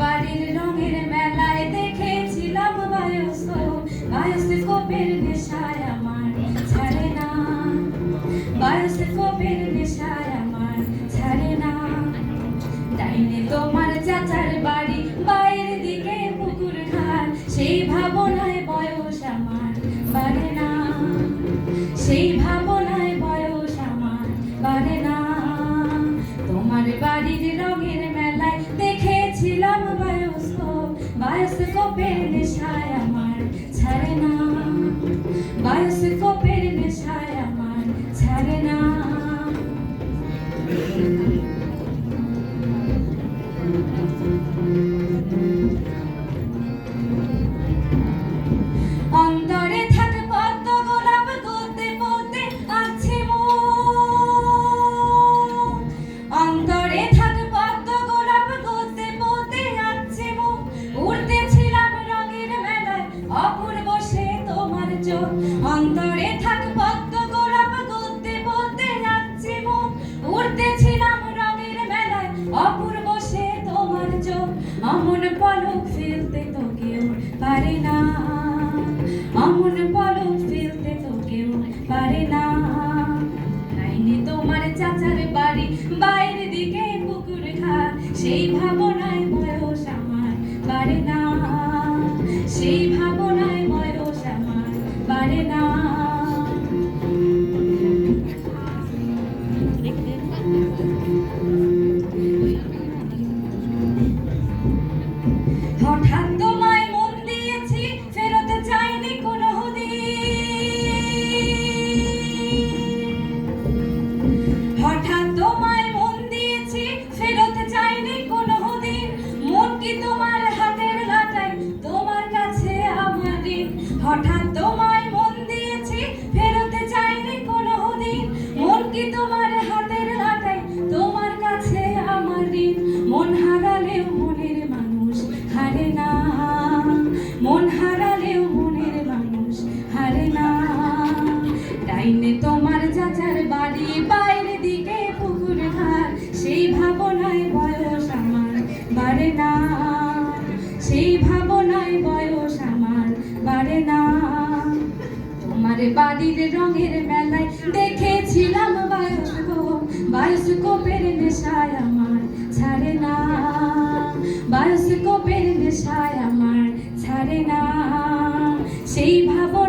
বাড়ির রঙের মেলায় দেখেছিলাম বায়োস্কোপ বায়োস্কোপের নেশায় আমার ছাড়ে না। বায়োস্কোপের নেশায় ডাইনে তোমার চাচার বাড়ি। বাইরের দিকে পুকুর ঘাট সেই ভাবনায় বয়স আমার বাড়ে না। সেই ভাবনায় অন্তরে থাকে পদ্ম গোলাপ গলতে পলতে আছে মন। উড়তেছিলাম রঙের মেলায়, অপূর্ব সে তোমার চোখ। অমন পলক ফেলতে তো কেউ পারে না। অমন পলক ফেলতে তো কেউ পারে না। তোমার চাচার বাড়ি, বাইরের দিকে পুকুর ঘাট। সেই ভাবনায় বয়স আমার পারে না। সেই ভাবনায় চাচার বাড়ি, বাইরে দিকে পুকুর ঘাট সেই ভাবনায় বয়স আমার, বাড়ে না। সেই ভাবনায় বয়স আমার, বাড়ে না। তোমার বাড়ির রঙের মেলায় দেখেছিলাম বায়োস্কোপ। বায়োস্কোপের নেশায় আমার ছাড়ে না। বায়োস্কোপের নেশায় আমার ছাড়ে না। সেই ভাব